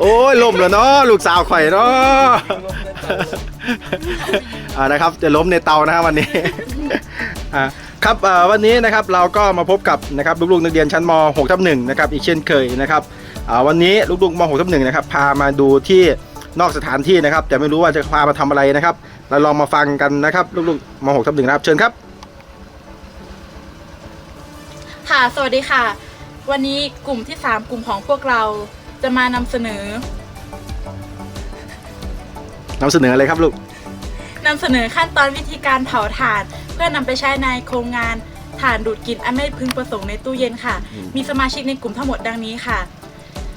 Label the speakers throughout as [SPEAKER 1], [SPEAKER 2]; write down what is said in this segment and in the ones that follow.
[SPEAKER 1] โอ้ยล้มแล้วเนาะลูกสาวข่อยเนาะอ่านะครับจะล้มในเตานะครับวันนี้อ่าครับวันนี้นะครับเราก็มาพบกับนะครับลูกๆนักเรียนชั้นม .6 ทับ1นะครับอีกเช่นเคยนะครับวันนี้ลูกๆม .6 ทับ1นะครับพามาดูที่นอกสถานที่นะครับ แต่ไม่รู้ว่าจะพามาทำอะไรนะครับ เราลองมาฟังกันนะครับลูกๆม .6 ทับ1นะครับเชิญครับ
[SPEAKER 2] ค่ะสวัสดีค่ะ วันนี้กลุ่มที่ 3 กลุ่มของพวกเราจะมานำเสนอ
[SPEAKER 1] นำเสนออะไรครับลูก
[SPEAKER 2] นำเสนอขั้นตอนวิธีการเผาถ่าน เพื่อนำไปใช้ในโครงงานถ่านดูดกลิ่นอันไม่พึงประสงค์ในตู้เย็นค่ะ
[SPEAKER 1] อืม
[SPEAKER 2] มีสมาชิกในกลุ่มทั้งหมดดังนี้ค่ะ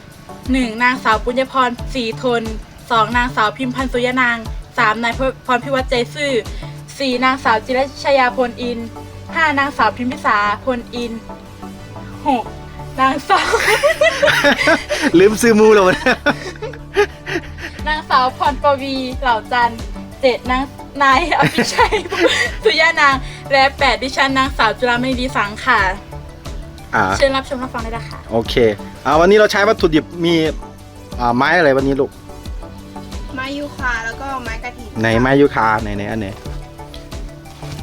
[SPEAKER 2] 1. นางสาวปุญญพรศรีทน 2. นางสาวพิมพันธ์สุยนาง 3. นายพรพิวัตรใจซื่อ 4. นางสาวจิรชยาพลอิน 5. นางสาวพิมพิสาพลอิน 6. นางสาว
[SPEAKER 1] ลืมซื้อมูแล้ววันนี้
[SPEAKER 2] นางสาวพรปวีเหล่าจันทร์เจ็ดนางนายอภิชัย สุยานาง และแปดดิฉันนางสาวจุฬามณีดีสังค่ะ
[SPEAKER 1] อ่า
[SPEAKER 2] เชิญรับชมรับฟังได้เลยค่ะ
[SPEAKER 1] โอเคอ่าวันนี้เราใช้วัตถุดิบมีอ่าไม้อะไรวันนี้ลูก
[SPEAKER 3] ไม้ยูคาแล้วก็ไม้กระถิ่น
[SPEAKER 1] ในไม้ยูคาไหนไหนอันไหน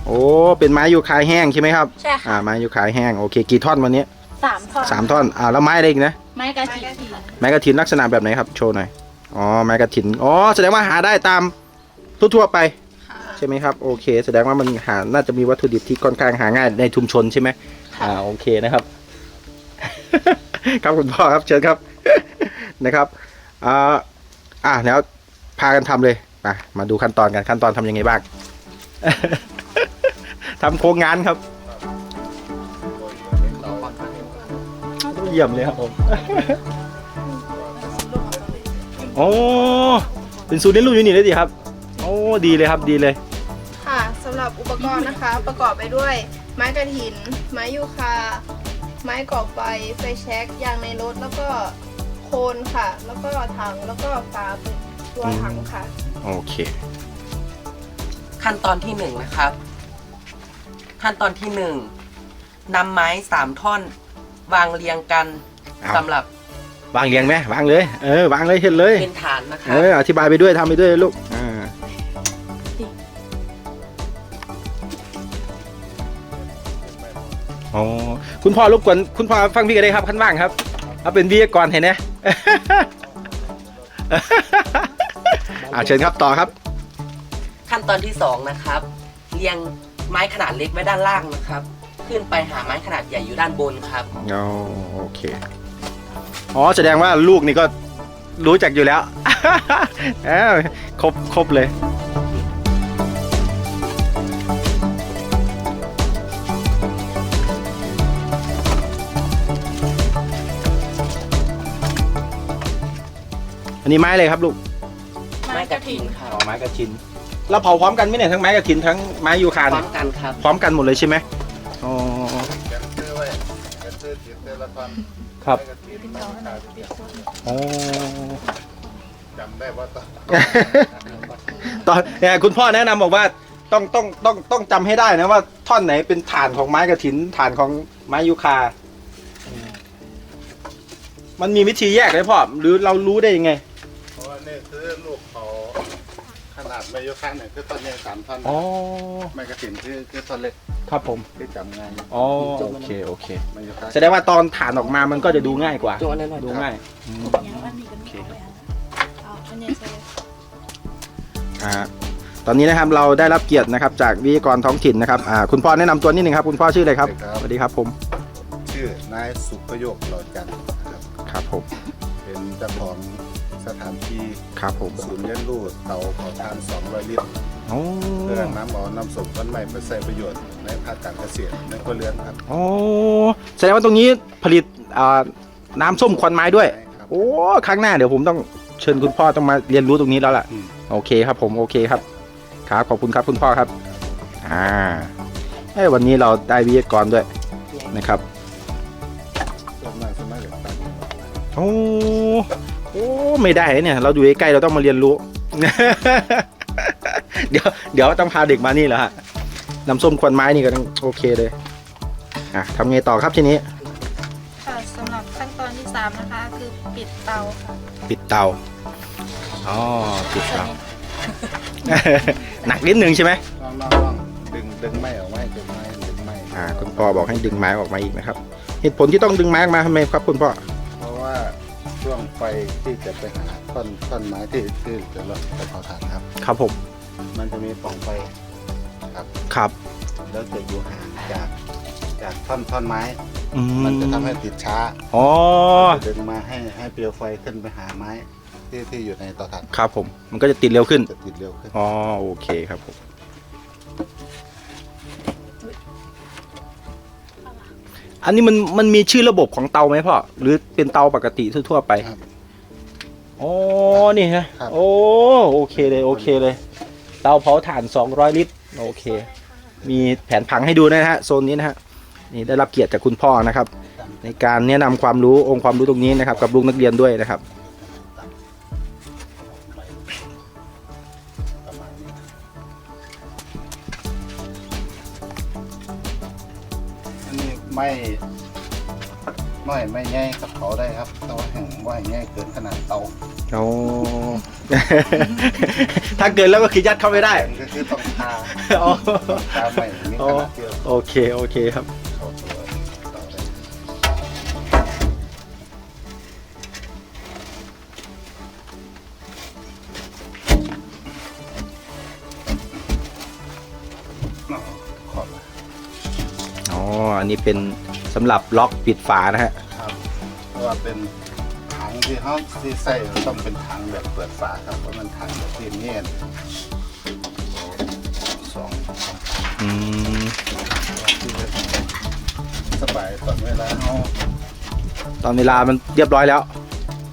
[SPEAKER 1] โอ้เป็นไม้ยูคาแห้งใช่ไหมครับ
[SPEAKER 2] ใช่ค่ะ
[SPEAKER 1] อ่าไม้ยูคาแห้งโอเค กี่ท่อนวันนี้
[SPEAKER 2] สามท่อน
[SPEAKER 1] สามท่อนอ่าแล้วไม้อะไรอีกนะ
[SPEAKER 2] ไม้กระ
[SPEAKER 3] ไม้
[SPEAKER 2] ถิ่น
[SPEAKER 3] กระถิ่น
[SPEAKER 1] ไม้กระถินลักษณะแบบไหนครับ โชว์หน่อย อ๋อ ไม้กระถิน อ๋อ แสดงว่าหาได้ตามทั่วๆไป
[SPEAKER 3] ค่ะ
[SPEAKER 1] ใช่ไหมครับ โอเค แสดงว่ามันหา น่าจะมีวัตถุดิบที่ค่อนข้างหาง่ายในชุมชนใช่ไหมอ่า โอเคนะครับ ครับคุณพ่อครับ เชิญครับ นะครับ อ่า อ่าแล้วพากันทำเลย มามาดูขั้นตอนกัน ขั้นตอนทำยังไงบ้างทำโครงงานครับ เยี่ยมเลยครับผมโอ้เป็นศูนย์เรียนรู้อยู่นี่เลยดิครับ โอ้ดีเลยครับดีเลย
[SPEAKER 3] ค่ะสำหรับอุปกรณ์นะคะประกอบไปด้วย ไม้กระถิน ไม้ยูคา ไม้ก่อไฟไฟแช็กยางในรถแล้วก็โคนค่ะ แล้วก็ถังแล้วก็ฝาปิดตัวถังค่ะ
[SPEAKER 1] โอเค
[SPEAKER 4] ขั้นตอนที่หนึ่งนะครับ ขั้นตอนที่หนึ่งนำไม้สามท่อน วางเรียงกัน
[SPEAKER 1] อ้าว
[SPEAKER 4] สำหรับ
[SPEAKER 1] วางเรียงไหมวางเลย เออวางเลยเห็นเลย
[SPEAKER 4] เป็นฐานนะค
[SPEAKER 1] เอ
[SPEAKER 4] รับ
[SPEAKER 1] ออธิบายไปด้วยทำไปด้วยลูกอ่าอ๋อคุณพ่อรบกวนคุณพ่อฟังพี่กันได้ครับขั้นว่างครับเอาเป็นวิทยากรเห็นไหมอ่าเชิญครับต่อครับ
[SPEAKER 4] ขั้นตอนที่สองนะครับ เรียงไม้ขนาดเล็กไว้ด้านล่างนะครับ ขึ้นไปหาไม้ขนาดใหญ่อยู่ด้านบนครับ
[SPEAKER 1] อ๋อโอเค อ๋อแสดงว่าลูกนี่ก็รู้จักอยู่แล้ว เอ้าครบครบเลย อันนี้ไม้เลยครับลูก
[SPEAKER 4] ไม้กระถิ่นครับ
[SPEAKER 1] อ๋อไม้กระถิน เราเผาพร้อมกันไหมเนี่ยทั้งไม้กระถินทั้งไม้ยูคา
[SPEAKER 4] พ
[SPEAKER 1] น
[SPEAKER 4] ร้อมกันครับ
[SPEAKER 1] พร้อมกันหมดเลยใช่ไหม อ๋อ
[SPEAKER 5] แกนซื้อไว้แกนซื้อติดเตละคร
[SPEAKER 1] ครับ
[SPEAKER 5] ไม่กระถิ่นไม่ขาด
[SPEAKER 1] อ๋อ
[SPEAKER 5] จำได้ว่าตอน
[SPEAKER 1] ตอนเนี่ยคุณพ่อแนะนำบอกว่าต้องต้องต้องต้องจำให้ได้นะว่าท่อนไหนเป็นฐานของไม้กระถิน ฐานของไม้ยูคา มันมีวิธีแยกไหมพ่อหรือเรารู้ได้ยังไง
[SPEAKER 5] เพราะว่านี่คือลูก เขาขนาดไม่ยกข้างหนึ่งคือต้นใหญ่สามท่อน
[SPEAKER 1] อ๋อ
[SPEAKER 5] ไม่กระถิ่นคือคือต้นเล็ก
[SPEAKER 1] ครับผม
[SPEAKER 5] คือจำง่าย
[SPEAKER 1] อ๋อโอเคโอเค
[SPEAKER 5] ไม่ยกข้าง
[SPEAKER 1] แสดงว่าตอนฐานออกมามันก็จะดูง่ายกว่า
[SPEAKER 4] โจนหน่อย
[SPEAKER 1] ดูง่ายอืมโอเคอ่าตอนนี้นะครับเราได้รับเกียรตินะครับ จากวิทยากรท้องถิ่นนะครับอ่าคุณพ่อแนะนำตัวนิดนึงครับ คุณพ่อชื่ออะไรครับสวัสดีครับผม
[SPEAKER 5] ชื่อนายสุประโยคหลอดจันทร์นะครับ
[SPEAKER 1] ครับผม
[SPEAKER 5] เป็นเจ้าของ สถานที่
[SPEAKER 1] ครับผม
[SPEAKER 5] ศูนย์เลี้ยงลูกเตาเผาถ่าน200ลิตร
[SPEAKER 1] โอ้
[SPEAKER 5] เพื่อน้ำหมอน้ำส้มต้นใหม่ไปใช้ประโยชน์ในภาคการเกษตรในครัวเรือนครับ
[SPEAKER 1] โอ้แสดงว่าตรงนี้ผลิตอ่าน้ำส้มควันไม้ด้วย
[SPEAKER 5] ใช่ครับ
[SPEAKER 1] โอ้ครั้งหน้าเดี๋ยวผมต้องเชิญคุณพ่อต้องมาเรียนรู้ตรงนี้แล้วล่ะ
[SPEAKER 5] อืม
[SPEAKER 1] โอเคครับผมโอเคครับครับขอบคุณครับคุณพ่อครับอ่าเอ้ยวันนี้เราได้วิทยากรด้วยนะครับ
[SPEAKER 5] ส่วนมากส่วนมากจะตัด
[SPEAKER 1] โอ้ โอ้ไม่ได้เนี่ย เราอยู่ใกล้ๆเราต้องมาเรียนรู้ เดี๋ยวเดี๋ยวต้องพาเด็กมานี่แหละฮะน้ำส้มควันไม้นี่ก็ต้องโอเคเลยอะทำไงต่อครับทีนี้
[SPEAKER 3] ค่ะสำหรับขั้นตามนะคะ คือปิดเตาค่ะ
[SPEAKER 1] ปิดเตาอ๋อปิดเตา หนักนิดนึงใช่ไหม
[SPEAKER 5] ลองลองลองดึงดึงไม่ออกไม่ดึงไม่ดึงไม่
[SPEAKER 1] อ่าคุณพ่อบอกให้ดึงไม้ออกมาอีกนะครับ เหตุผลที่ต้องดึงไม้ออกมาทำไมครับคุณพ่อ
[SPEAKER 5] เพราะว่า ช่วงไฟที่จะไปหาต้นต้นไม้ที่ที่จะลดไปเผาถ่านครับ
[SPEAKER 1] ครับผม
[SPEAKER 5] มันจะมีปล่องไฟครับ
[SPEAKER 1] ครับ
[SPEAKER 5] แล้วจะอยู่ห่างจากจากท่อนท่อนไม้
[SPEAKER 1] อื
[SPEAKER 5] มันจะทำให้ติดช้า
[SPEAKER 1] อ๋อ
[SPEAKER 5] จะดึงมาให้ให้เปลวไฟขึ้นไปหาไม้ที่ที่อยู่ในเตาถ่าน
[SPEAKER 1] ครับผม มันก็จะติดเร็วขึ้น
[SPEAKER 5] จะติดเร็วขึ้น
[SPEAKER 1] อ๋อ โอเคครับผม อันนี้มันมันมีชื่อระบบของเตาไหมพ่อหรือเป็นเตาปกติทั่วๆไป
[SPEAKER 5] ครับ
[SPEAKER 1] อ๋อนี่ฮะ
[SPEAKER 5] ครับ
[SPEAKER 1] โอ้โอเคเลยโอเคเลย เตาเผาถ่าน 200 ลิตรโอเค มีแผนผังให้ดูนะฮะโซนนี้นะฮะนี่ได้รับเกียรติจากคุณพ่อนะครับ ในการแนะนำความรู้องค์ความรู้ตรงนี้นะครับ กับลูกนักเรียนด้วยนะครับ
[SPEAKER 5] ไม่ไม่ไม่แง่กับเขาได้ครับแต่ว่าแห่งว่าแง่เกินขนาดเตา
[SPEAKER 1] โอ้ถ้าเกินแล้วก็คือยัดเข้าไม่ได้
[SPEAKER 5] ก็คือต้องทา
[SPEAKER 1] อ๋อ
[SPEAKER 5] ทาไม่มีขนาดเดียว
[SPEAKER 1] โอเค โอเคครับ
[SPEAKER 5] น
[SPEAKER 1] นี้เป็นสำหรับล็อกปิดฝานะฮะ
[SPEAKER 5] ครับเพราะว่าเป็นถังที่เขาที่ใส่ต้องเป็นถังแบบเปิดฝาครับเพราะมันถังแบบที่เนียนสอง
[SPEAKER 1] อืม
[SPEAKER 5] ที่จะสบายตอนเวลาเขา
[SPEAKER 1] ตอนเวลามันเรียบร้อยแล้ว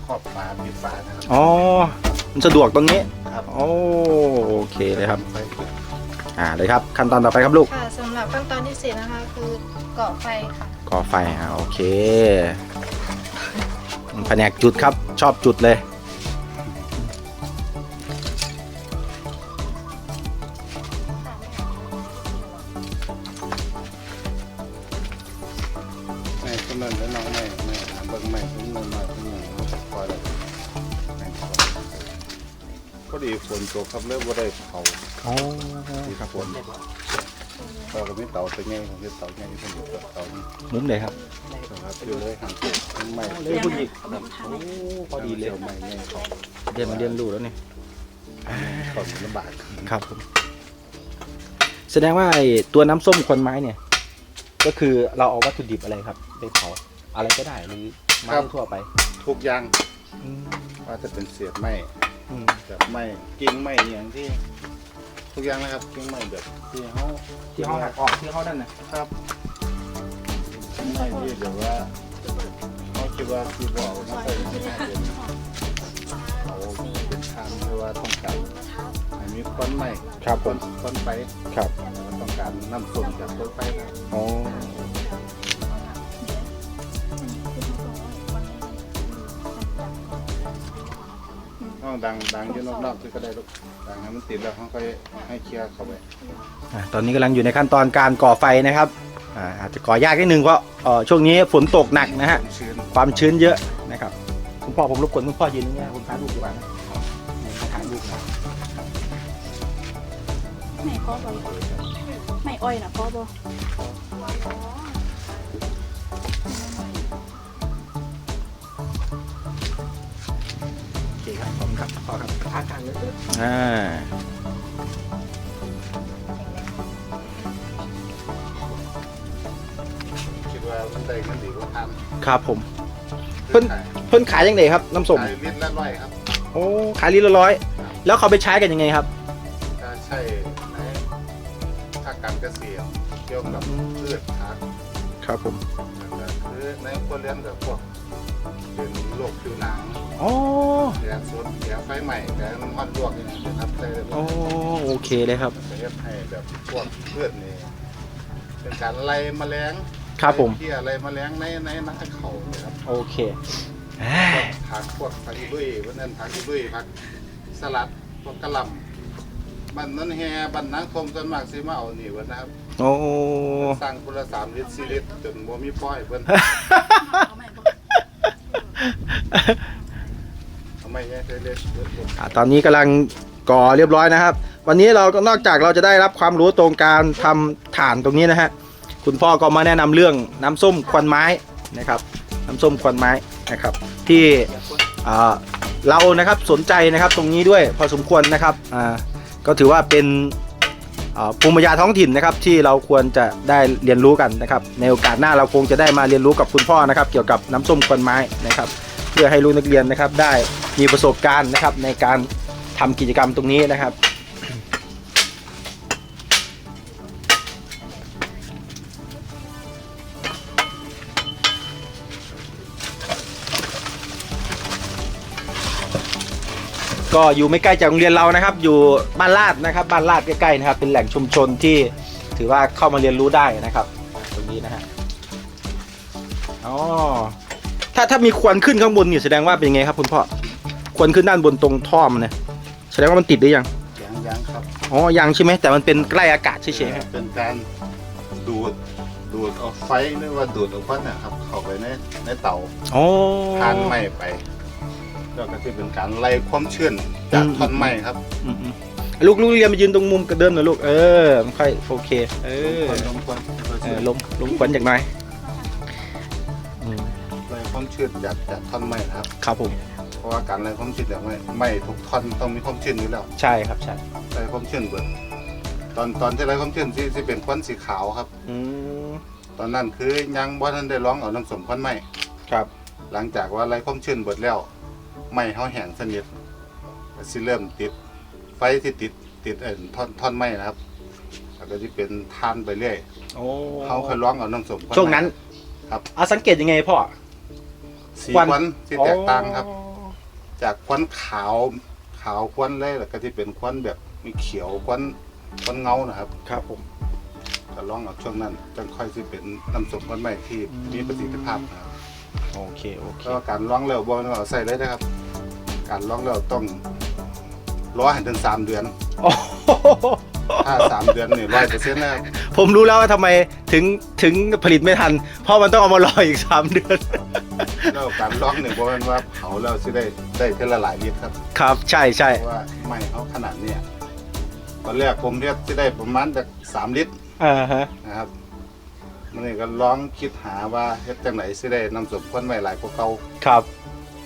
[SPEAKER 5] ครอบฝาปิดฝานะครับ
[SPEAKER 1] อ๋อมันสะดวกตรงนี้
[SPEAKER 5] ครับ
[SPEAKER 1] โอ้โอเคเลยครับ
[SPEAKER 5] ไฟปิด
[SPEAKER 1] อ่าเลยครับขั้นตอนต่อไปครับลูก
[SPEAKER 3] ค่ะสำหรับขั้นตอนที่สี่นะคะ คือก่อไฟค่ะ
[SPEAKER 1] ก่อไฟอ่าโอเคแผนกจุดครับชอบจุดเลย
[SPEAKER 5] ไม่ต้นนั้นแล้วน้องไม่ไม่หาเบิ้งไม่ต้นนั้นมาต้นนั้นมาคอยเลยไม่คอยพอดีฝนตกครับเริ่มว่าได้เผา
[SPEAKER 1] อ๋อ
[SPEAKER 5] ที่ฝนเราก็ไม่เตาตัวใหญ่ของที่เตาใหญ่ที่ผมอยู่กับเตานี้
[SPEAKER 1] มุมไหนครับ
[SPEAKER 5] นะครับอยู่เลยห่างเกินไม่
[SPEAKER 1] เลยผู้หญิง
[SPEAKER 2] เอาแบบทานได้
[SPEAKER 1] พอดีเลย
[SPEAKER 5] ไม่ไม่เขา
[SPEAKER 1] เรียนมาเรียนรู้แล้วนี่
[SPEAKER 5] เขาลำบาก
[SPEAKER 1] ครับผมแสดงว่าไอ้ตัวน้ำส้มควันไม้เนี่ย ก็คือเราเอาวัตถุดิบอะไรครับไปเผาอะไรก็ได้หรือไม้ทั่วไป
[SPEAKER 5] ทุกอย่าง
[SPEAKER 1] อืม
[SPEAKER 5] ว่าจะเป็นเศษไม้
[SPEAKER 1] อืม
[SPEAKER 5] แบบไม้กิ่งไม้อหย่างที่ ทุกอย่างนะครับกิ่งไม้แบบที่เขา
[SPEAKER 1] ที่ห้องหักออกที่ห้องนั่นนะครับ
[SPEAKER 5] ไม่ที่เดี๋ยวว่าเขาคิดว่าที่บอกว่าใส่ที่ห้าเดือนเขาเป็นทางที่ว่าต้องการให้มีควันไหม้
[SPEAKER 1] ครับ
[SPEAKER 5] ค
[SPEAKER 1] ผ
[SPEAKER 5] วัน
[SPEAKER 1] ม
[SPEAKER 5] ควันไฟ
[SPEAKER 1] ครับ
[SPEAKER 5] แล้วต้องการน้ำส้มจากต้นไฟครับ
[SPEAKER 1] อ๋อ
[SPEAKER 5] ต้องดังดังอยืนรอบๆที่ก็ได้ลูกดังให้มันติดแล้วเขาก็ให้เคลียร์เข้าไป
[SPEAKER 1] อะตอนนี้กำลังอยู่ในขั้นตอนการก่อไฟนะครับอ่าอาจจะก่อยากนิดนึงเพราะเอ่อช่วงนี้ฝนตกหนักนะฮะ
[SPEAKER 5] ชื้น
[SPEAKER 1] ความชื้นเยอะนะครับ คุณพ่อผมรบกวนคุณพ่อยืนตรงนี้นะคุณพาลูกดีกว่านะนี่ถ่ายรูปนะ
[SPEAKER 2] ไม่พ่อบอกไม่อ้อยนะพ่อบอก
[SPEAKER 1] โอ ครับผมครับพ่อครับพากันเลยอ่า
[SPEAKER 5] คิดว่ามันได้เงินดีกว่าทำ
[SPEAKER 1] ครับผม เพิ่น เพิ่นขายยังไงครับ น้ำส้ม
[SPEAKER 5] ขายลิตรละร้อยครับ
[SPEAKER 1] โอ้ขายลิตรละร้อย แล้วเขาไปใช้กันยังไงครับ
[SPEAKER 5] ก็ใช่ในภาคการเกษตรเกี่ยวกับพืชผัก
[SPEAKER 1] ครับผม
[SPEAKER 5] แล้วก็คือในครัวเรือนกับพวกเป็นโรคผิวหนัง
[SPEAKER 1] อ๋อ
[SPEAKER 5] แผลสดแผลไฟใหม่แผลน้ำมันลวกอย่างนี้นะครับใช่เลย
[SPEAKER 1] โอ้โอเคเลยครับ
[SPEAKER 5] จะเฮ็ดให้แบบพวกพืชนี่เป็นการไล่แมลง
[SPEAKER 1] ครับผม
[SPEAKER 5] ไล่เพี้ยไล่แมลงในในนาเขาเนี่ยครับ
[SPEAKER 1] โอเค
[SPEAKER 5] ผักพวกผักอีลุยวันนั้นผักอีลุยผักสลัดพวกกะหล่ำบันนั้นแฮบันนังคมส่วนมากสิมาเอานี่เวันนะครับ
[SPEAKER 1] โอ้
[SPEAKER 5] สั่งคนละสามลิตรสี่ลิตรจนบ่มีป้อยเพิ่น
[SPEAKER 1] ตอนนี้กำลังก่อเรียบร้อยนะครับ วันนี้เราก็นอกจากเราจะได้รับความรู้ตรงการทำฐานตรงนี้นะฮะคุณพ่อก็มาแนะนำเรื่องน้ำส้มควันไม้นะครับ น้ำส้มควันไม้นะครับ ที่เรานะครับสนใจนะครับตรงนี้ด้วยพอสมควรนะครับก็ถือว่าเป็นภูมิปัญญาท้องถิ่นนะครับที่เราควรจะได้เรียนรู้กันนะครับ ในโอกาสหน้าเราคงจะได้มาเรียนรู้กับคุณพ่อนะครับ เกี่ยวกับน้ำส้มควันไม้นะครับ พื่อให้ลูกนักเรียนนะครับ ได้มีประสบการณ์นะครับ ในการทำกิจกรรมตรงนี้นะครับ ก็อยู่ไม่ไกลจากโรงเรียนเรานะครับ อยู่บ้านลาดนะครับ บ้านลาดใกล้ๆนะครับ เป็นแหล่งชุมชนที่ถือว่าเข้ามาเรียนรู้ได้นะครับ ตรงนี้นะฮะอ๋อ ถ้าถ้ามีควันขึ้นข้างบนนี่แสดงว่าเป็นยังไงครับคุณพ่อควันขึ้นด้านบนตรงท่อมนเนี่ยแสดงว่ามันติดหรือยัง
[SPEAKER 5] ยังยังครับ
[SPEAKER 1] อ๋อยังใช่ไหมแต่มันเป็นใกล้อากาศเฉยๆครับ
[SPEAKER 5] เป็นการดูดดูดเอาไฟหรือว่าดูดเอาควันเนะครับ เข้าไปในในเตา
[SPEAKER 1] อ๋อ
[SPEAKER 5] ทานไหม้ไปแล้วก็ที่เป็นการไล่ความชื้นจาก
[SPEAKER 1] อืม
[SPEAKER 5] ท่อนไม้ครับ
[SPEAKER 1] อืมๆลูกลูกเรียนมายืนตรงมุมกระเดิมหน่อยลูกเออมันค่อยโอเค เออ
[SPEAKER 5] ควันลมควัน
[SPEAKER 1] เออลมลมควันจากหน่อยอืม
[SPEAKER 5] ไล่ ความชื้นจากจากท่อนไม้นะครับ
[SPEAKER 1] ครับผม
[SPEAKER 5] เพราะว่าการไล่ความชื้นจากไม้ไม้ทุกท่อนต้องมีความชื้นอยู่แล้ว
[SPEAKER 1] ใช่ครับใช่
[SPEAKER 5] ไล่ความชื้นเบิดตอนตอนที่ไล่ความชื้นที่ที่เป็นควันสีขาวครับ
[SPEAKER 1] อืม
[SPEAKER 5] ตอนนั้นคือยังบ่ทันได้ร้องเอาน้ำสมควันไม้
[SPEAKER 1] ครับ
[SPEAKER 5] หลังจากว่าไล่ความชื้นเบิดแล้วไม้เฮาแห้งสนิทก็สิเริ่มติด ไฟที่ติดติดเอ็นท่อนท่อนไม้นะครับแล้วก็จะเป็นทานไปเรื่อย
[SPEAKER 1] โอ้
[SPEAKER 5] เขาเคยร้องเอาน้ำสมควัไม้
[SPEAKER 1] ช่วงนั้น
[SPEAKER 5] ครับ
[SPEAKER 1] อะสังเกตยังไงพ่อ
[SPEAKER 5] สี
[SPEAKER 1] ควัน
[SPEAKER 5] ควันที่แตกต่างครับ
[SPEAKER 1] อ๋อ
[SPEAKER 5] จากควันขาวขาวควันเลยแล้วก็ที่เป็นควันแบบมีเขียวควันควันเงานะครับ
[SPEAKER 1] ครับผม
[SPEAKER 5] ก็ร้องเอาช่วงนั้นจังค่อยสิเป็นน้ำสมควันใหม่ที่
[SPEAKER 1] อืม
[SPEAKER 5] มีประสิทธิภาพนะครับ
[SPEAKER 1] โอเคโอเค
[SPEAKER 5] ก็การร้องเร็วบอลเราใส่เลยนะครับ การร้องเร็วต้องรอให้ถึงสามเดือน
[SPEAKER 1] โอ้โห
[SPEAKER 5] ถ้าสามเดือนนี่ร้อยเปอร์เซ็นต์แล้ว
[SPEAKER 1] ผมรู้แล้วว่าทำไมถึงถึงผลิตไม่ทัน เพราะมันต้องเอามารออีก3เดือน
[SPEAKER 5] แล้วการร้องเนี่ยบอกว่าเผาแล้วสิได้ได้เท่าละหลายลิตรครับ
[SPEAKER 1] ครับใช่ใช่
[SPEAKER 5] เพราะว่าไหม้เขาขนาดเนี้ยตอนแรกผมเรียกสิได้ประมาณจากสามลิตร
[SPEAKER 1] อ่าฮะ
[SPEAKER 5] นะครับมันนี่ก็ลองคิดหาว่าเฮ็ดจังไหนสิได้นำสมควนใหม่หลายกว่าเก่า
[SPEAKER 1] ครับ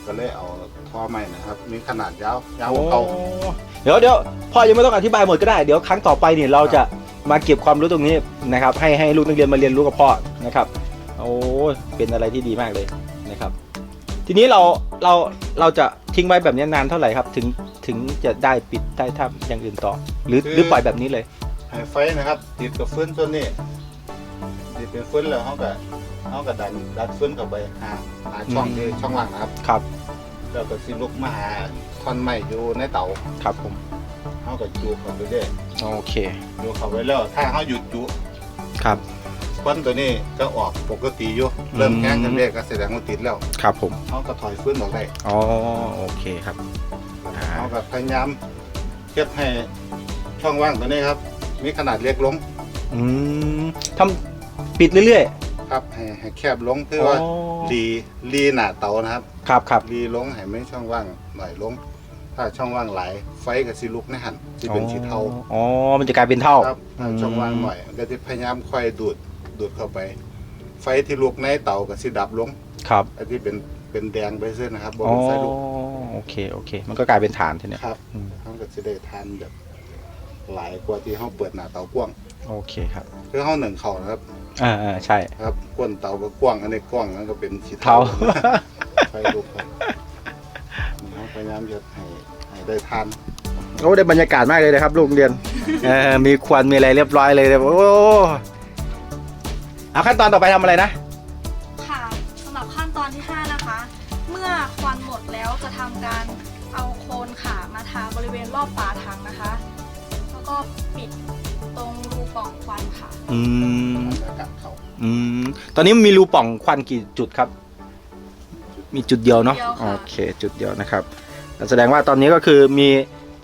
[SPEAKER 5] ก็เลยเอาท่อใหม่นะครับ มีขนาดยาวยาวกว่าเก่า
[SPEAKER 1] โอ้เดี๋ยวเดี๋ยวพ่อยังไม่ต้องอธิบายหมดก็ได้เดี๋ยวครั้งต่อไปเนี่ยเราจะมาเก็บความรู้ตรงนี้นะครับ ให้ให้ลูกนักเรียนมาเรียนรู้กับพ่อนะครับ โอ้เป็นอะไรที่ดีมากเลย ทีนี้เราเราเราจะทิ้งไว้แบบนี้นานเท่าไหร่ครับ ถึงถึงจะได้ปิดได้ทำอย่างอื่นต่อ หรือหรือปล่อยแบบนี้เลย
[SPEAKER 5] ให้ไฟนะครับ ติดกับฟืนตัวนี้ติดเป็นฟืนแล้วเขาก็เขาก็ดันดันฟืนเข้าไปหาหาช่อง
[SPEAKER 1] อืม
[SPEAKER 5] ที่ช่องล่างนะครับ
[SPEAKER 1] ครับ
[SPEAKER 5] แล้วก็สิลุกมาหาท่อนไม้อยู่ในเตา
[SPEAKER 1] ครับผม
[SPEAKER 5] เขาก็จูบเข้าไปเรื่อย
[SPEAKER 1] โอเค
[SPEAKER 5] จูบเข้าไปแล้วถ้าเขาหยุดจู
[SPEAKER 1] ครับ
[SPEAKER 5] ควันตัวนี้ก็ออกปกติอยู่เริ่ม
[SPEAKER 1] อืม
[SPEAKER 5] แห้งกันเรื่อยก็แสดงว่าติดแล้ว
[SPEAKER 1] ครับผม
[SPEAKER 5] เขาก็ถอยฟืนออกได้
[SPEAKER 1] อ๋อโอเคครับอ่า
[SPEAKER 5] เขาก็พยายามเทียบให้ช่องว่างตัวนี้ครับ มีขนาดเล็กลง
[SPEAKER 1] อืมทำปิดเรื่อย
[SPEAKER 5] ครับให้ให้แคบลง
[SPEAKER 1] ๆ
[SPEAKER 5] เพื่อว่า
[SPEAKER 1] อ๋อ
[SPEAKER 5] รีรีหน้าเตานะครับ
[SPEAKER 1] ครับครับ
[SPEAKER 5] รีลงให้ไม่ช่องว่างหน่อยลง ถ้าช่องว่างหลายไฟกับสิลุกในหันสิเป็นสีเทา
[SPEAKER 1] อ๋อมันจะกลายเป็นเท่า
[SPEAKER 5] ครับถ้าช่องว่างหน่อยมันก็จะพยายามค่อยดูด ดูดเข้าไป ไฟที่ลุกในเตากับสิดับลง
[SPEAKER 1] ครับ
[SPEAKER 5] อันที่เป็นเป็นแดงไปเส้นนะครับบ
[SPEAKER 1] อ๋อ
[SPEAKER 5] เป็นไฟลุก
[SPEAKER 1] โอเคโอเค มันก็กลายเป็นฐานทีเนี้ย
[SPEAKER 5] ครับ
[SPEAKER 1] อืม
[SPEAKER 5] เขาก็จะได้ทานแบบหลายกว่าที่เขาเปิดหน้าเตากว้าง
[SPEAKER 1] โอเคครับ
[SPEAKER 5] คือเขาหนึ่งเข่านะครับ
[SPEAKER 1] อ่าอ่าใช่
[SPEAKER 5] ครับก้นเตาก็กว้างอันนี้กว้างนั่นก็เป็นสี
[SPEAKER 1] เท่า
[SPEAKER 5] ไฟลุกครับเขาพยายามจะให้ให้ได้ทาน
[SPEAKER 1] โอ้ได้บรรยากาศมากเลยนะครับลูกเรียนเออมีควันมีอะไรเรียบร้อยเลยโอ้ เอาขั้นตอนต่อไปทำอะไรนะ
[SPEAKER 6] ค่ะสำหรับขั้นตอนที่ 5 นะคะ เมื่อควันหมดแล้วจะทำการเอาโคนขามาทาบริเวณรอบฝาถังนะคะ แล้วก็ปิดตรงรูปล่องควันค่ะ
[SPEAKER 1] อืม
[SPEAKER 5] อากาศเขา
[SPEAKER 1] อืม ตอนนี้มีรูปล่องควันกี่จุดครับ มีจุดเดียวเนาะ
[SPEAKER 6] เดียวค่ะ
[SPEAKER 1] โอเค จุดเดียวนะครับ แสดงว่าตอนนี้ก็คือมี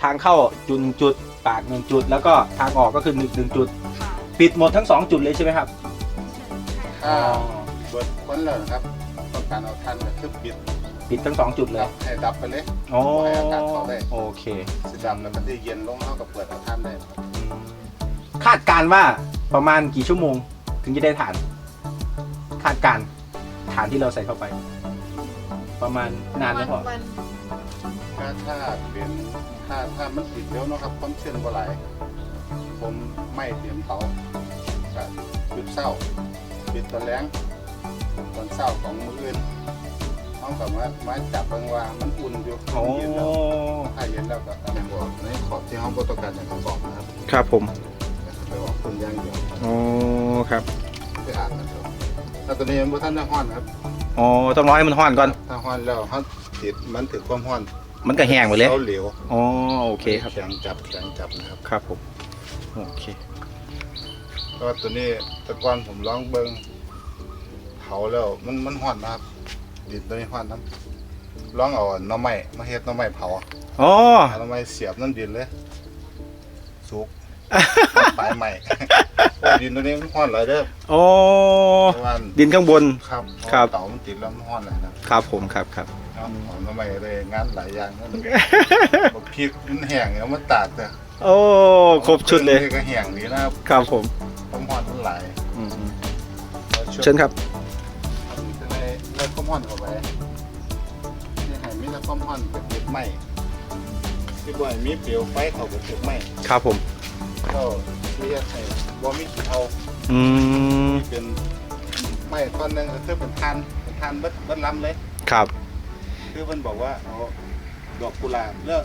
[SPEAKER 1] ทางเข้าจุดหนึ่งจุด ปากหนึ่งจุด แล้วก็ทางออกก็คือหนึ่งหนึ่งจุด
[SPEAKER 6] ค่ะ
[SPEAKER 1] ปิดหมดทั้งสองจุดเลยใช่ไหมครับ
[SPEAKER 6] ใช่ค่ะ
[SPEAKER 5] ถ้าเบิดควันแล้วนะครับต้องการเอาทานก็คือปิด
[SPEAKER 1] ปิดทั้งสองจุดเลย
[SPEAKER 5] ให้ดับไปเลย
[SPEAKER 1] โอ้
[SPEAKER 5] ให้อากาศเข้าได้
[SPEAKER 1] โอเค
[SPEAKER 5] สีดำแล้วมันได้เย็นลงเท่ากับเปิดเอาท่านได้นะครับ
[SPEAKER 1] คาดการณ์ว่าประมาณกี่ชั่วโมง ถึงจะได้ฐาน คาดการณ์ฐานที่เราใส่เข้าไป ประมาณนานไหมพ่อ
[SPEAKER 3] วัน
[SPEAKER 5] ถ้าถ้าเป็นถ้าถ้ามันติดเร็วเนาะครับความชื้นบ่ไหลายผมไม่เตรียมเผาก็จุดเศร้า ปิดตอนแรงตอนเศร้าของมืออื่นเอากลับมามาจับเบิ่งว่ามันอุ่นอยู่
[SPEAKER 1] โอ้
[SPEAKER 5] เย็นแล้วถ้าเย็นแล้วก็อันนี้บอกในขอบที่ห้องโปรโตการอย่างที่บอกนะครับ
[SPEAKER 1] ครับผม
[SPEAKER 5] ไปออกคุณอย่างเดียว
[SPEAKER 1] โอ้ครับ
[SPEAKER 5] ไปอ่านนะครับแล้วตอนนี้มันบ่ท่านได้ฮ้อนครับ
[SPEAKER 1] อ๋อต้องรอให้มันห้อนก่อน
[SPEAKER 5] ถ้าฮ้อนแล้วเขาติดมันถึงความฮ้อน
[SPEAKER 1] มันก็แห้งหมดเลย
[SPEAKER 5] เขาเหลว
[SPEAKER 1] อ๋อโอเคครับ
[SPEAKER 5] แข็งจับแข็งจับนะครับ
[SPEAKER 1] ครับผมโอเค
[SPEAKER 5] ก็ตัวนี้แตะกอนผมลองเบิ่งเผาแล้วมันมันฮ้อนนะครับดินตัวนี้ฮ้อนน้ำลองเอาหน่อไม้มาเฮ็ดหน่อไม้เผา
[SPEAKER 1] อ๋อ
[SPEAKER 5] เอาหน่อไม้เสียบน้ำดินเลยสุก ปลายใหม่โอ้ดินตัวนี้มันฮ้อนหลายเด้อ
[SPEAKER 1] โอ้
[SPEAKER 5] เพราะว่า
[SPEAKER 1] ดินข้างบน
[SPEAKER 5] ครับ
[SPEAKER 1] ครับ
[SPEAKER 5] เตามันติดแล้วมันฮ้อนหลายนะ ครับ
[SPEAKER 1] ผมครับครับ
[SPEAKER 5] เอาเอาหน่อไม้เลยงานหลายอย่างนั่นบักพริกมันแห้งแล้วมันตากแต่
[SPEAKER 1] โอ้ ครบชุดเลย
[SPEAKER 5] ก็แห้งดีนะครับ
[SPEAKER 1] ครับผม
[SPEAKER 5] ความฮ้อนมันหลาย
[SPEAKER 1] อืมเชิญครับ
[SPEAKER 5] จะได้เลิกความฮ้อนเข้าไปนี่ให้มีแต่ความฮ้อนกับเก็บไหม้ที่บ่ให้มีเปลวไฟเข้ากับเก็บไหม้
[SPEAKER 1] ครับผม
[SPEAKER 5] ก็เรียกให้บ่มีขี้เทา
[SPEAKER 1] อืม
[SPEAKER 5] ที่เป็นไม้ท่อนหนึงก็คือเป็นทานเป็นทานเบิดเบิดลำเลย
[SPEAKER 1] ครับ
[SPEAKER 5] คือเพิ่นบอกว่าเอาดอกกุหลาบเลือก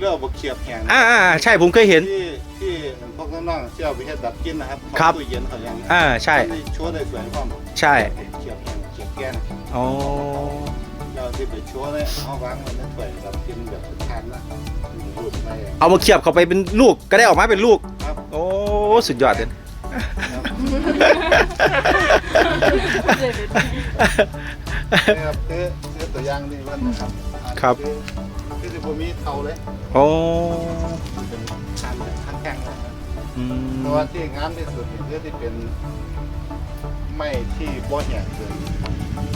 [SPEAKER 5] เลือกบ่เขียบแห้ง
[SPEAKER 1] อ่าอ่าใช่ผมเคยเห็น
[SPEAKER 5] ที่ที่พวกน้องๆที่เอาไปเฮ็ดดับกลินนะครับ
[SPEAKER 1] ครับ
[SPEAKER 5] ตู้เย็นเขายัง
[SPEAKER 1] อ่าใช่
[SPEAKER 5] มันได้โชว์ได้สวยพร้อม
[SPEAKER 1] ใช่
[SPEAKER 5] เขียบแห้งเขียบแก่น
[SPEAKER 1] อ๋อ
[SPEAKER 5] เราที่ไปโชว์เนี่ยเอาวางไว้ในถ้วยดับกลินแบบเป็นทานนะรูดไป
[SPEAKER 1] เอามาเคียบเข้าไปเป็นลูกก็ได้ออกมาเป็นลูก
[SPEAKER 5] ครับ
[SPEAKER 1] โอ้สุดยอดเลย
[SPEAKER 5] นี่ครับคือคือตัวอย่างนี่มันนะครับ
[SPEAKER 1] ครับ
[SPEAKER 5] คือ คือที่ผมมีเตาเลย
[SPEAKER 1] โอ้
[SPEAKER 5] เป็นทานแบบทานแข็งนะครับ
[SPEAKER 1] อืม
[SPEAKER 5] เพราะว่าที่งามที่สุดนี่คือที่เป็นไม้ที่บ่แห้งเกิน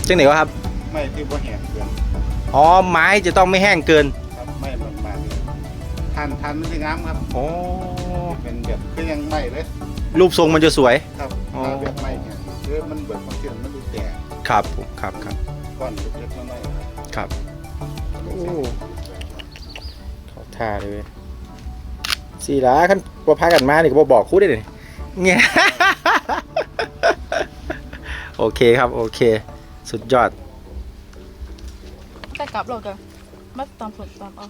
[SPEAKER 1] จังไหนวะครับ
[SPEAKER 5] ไม้ที่บ่แห้งเกิน
[SPEAKER 1] อ๋อ ไม้จะต้องไม่แห้งเกิน
[SPEAKER 5] ครับไม้มันมาเลยทานทานมันจะงามครับ
[SPEAKER 1] โอ้
[SPEAKER 5] เป็นแบบคือยังไม้เลย
[SPEAKER 1] รูปทรงมันจะสวย
[SPEAKER 5] ครับ
[SPEAKER 1] อ๋อ
[SPEAKER 5] ถ้าแบบไม้เนี่ยคือมันเบิดความเชื่อมันดูแตก
[SPEAKER 1] ครับผมครับครับ
[SPEAKER 5] ก้อนเล็กๆน้อยๆครับ
[SPEAKER 1] ครับ โอ้ขอ ท่าเลยเว้ยสี่ล้าขั้นบ่พากันมานี่ก็บ่บอกคู่ได้เลยเงี้ยโอเคครับ โอเค สุดยอด
[SPEAKER 2] แต่กลับเรากันมาตามผลตามเอา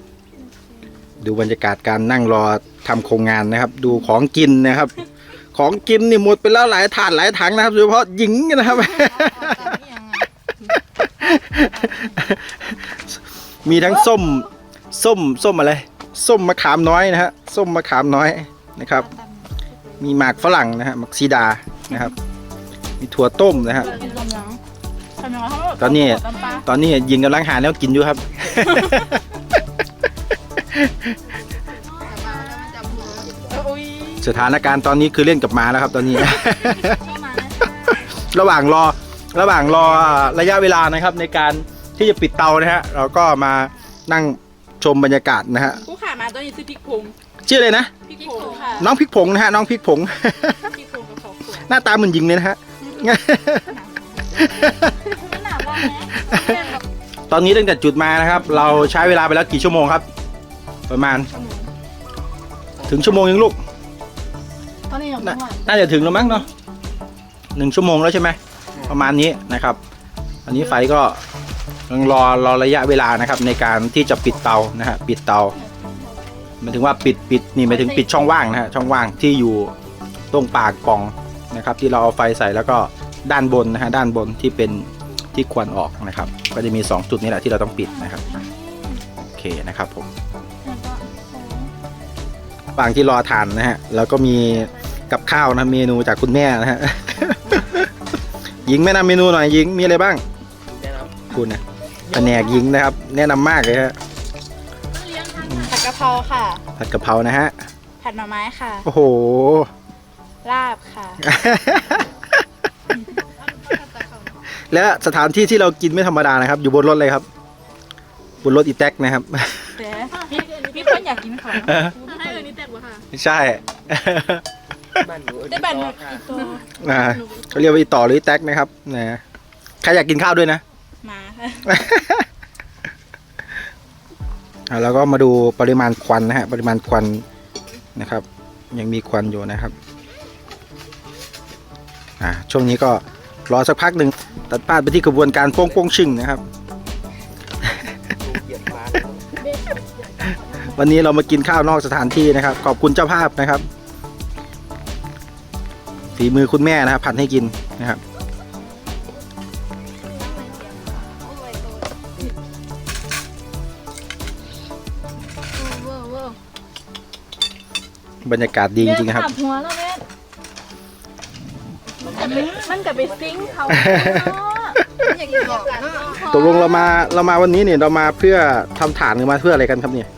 [SPEAKER 1] ดูบรรยากาศการนั่งรอทำโครงงานนะครับ ดูของกินนะครับ ของกินนี่หมดไปแล้วหลายถาดหลายถังนะครับโดยเฉพาะหญิงนะครับ มีทั้งส้ม ส้ม ส้มอะไร ส้มมะขามน้อยนะฮะส้มมะขามน้อยนะครับ มีหมากฝรั่งนะฮะหมากซีดานะครับ มีถั่วต้มนะฮะตอนนี้
[SPEAKER 2] ต
[SPEAKER 1] อนนี้ยิงกำลังหาแล้วกินอยู่ครับ สถานการณ์ตอนนี้คือเล่นกับหมาแล้วครับ ตอนนี้ ระหว่างรอระหว่างรอระยะเวลานะครับ ในการที่จะปิดเตานะฮะเราก็มานั่งชมบรรยากาศนะฮะ
[SPEAKER 2] ตัวนี้ซื้อพริกผง
[SPEAKER 1] ชื่อเลยนะ
[SPEAKER 2] พริกผงค่ะ
[SPEAKER 1] น้องพริกผงนะฮะ น้องพริกผง
[SPEAKER 2] พริกผงกับข้าวขวด
[SPEAKER 1] หน้าตาเหมือนยิงเลยนะฮะ
[SPEAKER 6] ไม่หนาวว่าไหม
[SPEAKER 1] ตอนนี้ตั้งแต่จุดมานะครับ เราใช้เวลาไปแล้วกี่ชั่วโมงครับ ประมาณ ถึงชั่วโมงยังลูก
[SPEAKER 6] ตอนนี้ยัง
[SPEAKER 1] น่า
[SPEAKER 6] ไม่ไหว
[SPEAKER 1] น่าจะถึงแล้วมั้งเนาะหนึ่งชั่วโมงแล้วใช่ไหมประมาณนี้นะครับ อันนี้ไฟก็ยังรอรอระยะเวลานะครับ ในการที่จะปิดเตานะฮะปิดเตา หมายถึงว่าปิดปิดนี่หมายถึงปิดช่องว่างนะฮะช่องว่างที่อยู่ตรงปากกล่องนะครับ ที่เราเอาไฟใส่แล้วก็ด้านบนนะฮะด้านบนที่เป็นที่ควรออกนะครับ ก็จะมี 2 จุดนี้แหละที่เราต้องปิดนะครับโอเคนะครับผมบางที่รอทานนะฮะแล้วก็มีกับข้าวนะเมนูจากคุณแม่นะฮะหญิงแนะนำเมนูหน่อยหญิงมีอะไรบ้าง
[SPEAKER 4] ได้ครับ
[SPEAKER 1] คุณนะแผนกหญิงนะครับ แนะนำมากเลยฮะ
[SPEAKER 2] ผัดกะเพ ราค่ะ
[SPEAKER 1] ผัดกะเพรานะฮะ
[SPEAKER 2] ผัดหน่อไม้ค่ะ
[SPEAKER 1] โอ้โห
[SPEAKER 2] ลาบค่ะ
[SPEAKER 1] และสถานที่ที่เรากินไม่ธรรมดานะครับ อยู่บนรถเลยครับ บนรถอีแท็กนะครับ
[SPEAKER 2] แต่พี่พี่คนอยากกินเขา
[SPEAKER 3] ให้เออนี่แตกวะค่ะ
[SPEAKER 1] ใช่
[SPEAKER 4] บ้านหนู
[SPEAKER 2] ได้บัน
[SPEAKER 4] อี
[SPEAKER 2] อี
[SPEAKER 4] ก
[SPEAKER 2] ตัว
[SPEAKER 1] อ่าเขาเรียกว่าอีต่อหรืออีแท็กนะครับนะใครอยากกินข้าวด้วยนะ
[SPEAKER 2] หมา
[SPEAKER 1] อ่า แล้วก็มาดูปริมาณควันนะฮะปริมาณควันนะครับ ยังมีควันอยู่นะครับอ่าช่วงนี้ก็รอสักพักหนึ่งตัดพาดไปที่กระบวนการโป้งโป้งชึ่งนะครับ
[SPEAKER 4] ว
[SPEAKER 1] วันนี้เรามากินข้าวนอกสถานที่นะครับ ขอบคุณเจ้าภาพนะครับ ฝีมือคุณแม่นะครับผัดให้กินนะครับ บรรยากาศดีจริงๆนะครับ
[SPEAKER 2] ขับหัวแล้วแม่มันกับไปซิงค์เขา
[SPEAKER 3] อยากกินบอกกันเนาะ
[SPEAKER 1] ตกลงเรามาเรามาวันนี้เนี่ยเรามาเพื่อทำฐานหรือมาเพื่ออะไรกันครับเนี่ย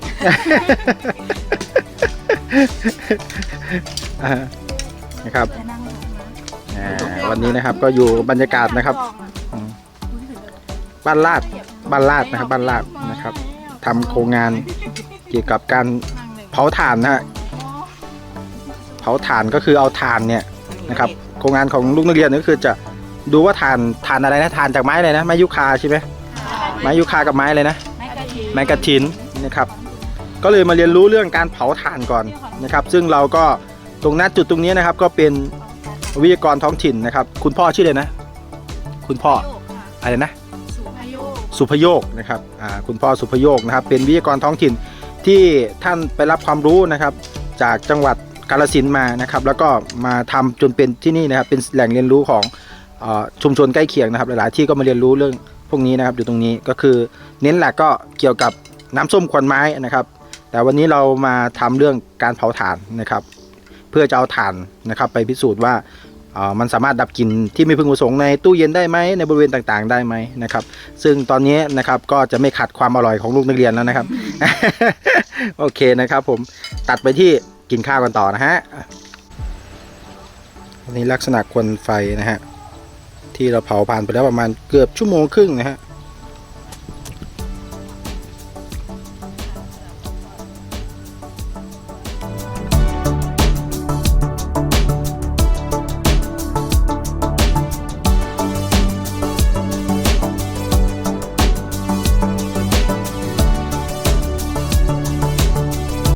[SPEAKER 1] อ่านะครับอ่าวันนี้นะครับก็อยู่บรรยากาศนะครับอืมบ้านลาดบ้านลาดนะครับบ้านลาดนะครับทำโครงงานเกี่ยวกับการเผาถ่านนะฮะเผาถ่านก็คือเอาถ่านเนี่ยนะครับโครงงานของลูกนักเรียนก็คือจะดูว่าถ่านถ่านอะไรนะถ่านจากไม้อะไรนะไม้ยุคาใช่ไหมไม้ยุคากับไม้อะไรนะ
[SPEAKER 2] ไม่กระทิ
[SPEAKER 1] ไม้กระถินนะครับก็เลยมาเรียนรู้เรื่องการเผาถ่านก่อนนะครับ ซึ่งเราก็ตรงหน้าจุดตรงนี้นะครับ ก็เป็นวิทยากรท้องถิ่นนะครับ คุณพ่อชื่ออะไรนะ คุณพ่ออะไรนะสุพโยกนะครับอ่าคุณพ่อสุพโยกนะครับ เป็นวิทยากรท้องถิ่นที่ท่านไปรับความรู้นะครับ จากจังหวัด กาฬสินมานะครับ แล้วก็มาทำจนเป็นที่นี่นะครับเป็นแหล่งเรียนรู้ของอชุมชนใกล้เคียงนะครับ หลายๆที่ก็มาเรียนรู้เรื่องพวกนี้นะครับอยู่ตรงนี้ก็คือเน้นหลักก็เกี่ยวกับน้ำส้มควันไม้นะครับ แต่วันนี้เรามาทำเรื่องการเผาถ่านนะครับ เพื่อจะเอาถ่านนะครับ ไปพิสูจน์ว่ามันสามารถดับกลิ่นที่ไม่พึงประสงค์ในตู้เย็นได้ไหมในบริเวณต่างๆ ได้ไหมนะครับ ซึ่งตอนนี้นะครับก็จะไม่ขัดความอร่อยของลูกนักเรียนแล้วนะครับ โอเคนะครับ ผมตัดไปที่ กินข้าวกันต่อนะฮะอันนี้ลักษณะควันไฟนะฮะที่เราเผาผ่านไปแล้วประมาณเกือบชั่วโมงครึ่งนะฮะ